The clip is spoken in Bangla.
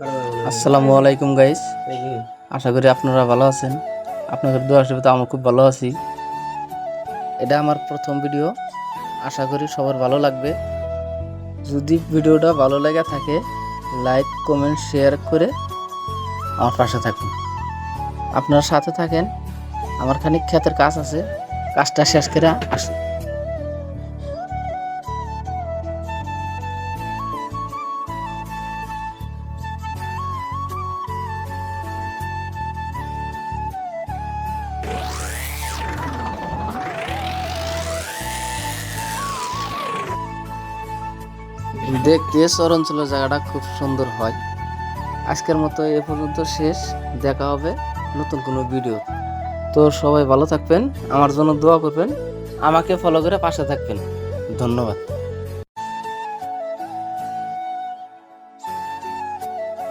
আসসালামু আলাইকুম গাইস আশা করি আপনারা ভালো আছেন। আপনাদের দোয়া আশীর্বাদে আমি খুব ভালো আছি। এটা আমার প্রথম ভিডিও আশা করি সবার ভালো লাগবে। যদি ভিডিওটা ভালো লেগে থাকে লাইক কমেন্ট শেয়ার করে আমার পাশে থাকুন। আপনার সাথে থাকেন। আমার খানিক ক্ষেতের কাজ আছে। কাজটা শেষ করে আসুন দেখতে শহর অঞ্চলের জায়গাটা খুব সুন্দর হয়। আজকের মতো এ পর্যন্ত শেষ। দেখা হবে নতুন কোনো ভিডিও তো। সবাই ভালো থাকবেন, আমার জন্য দোয়া করবেন, আমাকে ফলো করে পাশে থাকবেন। ধন্যবাদ।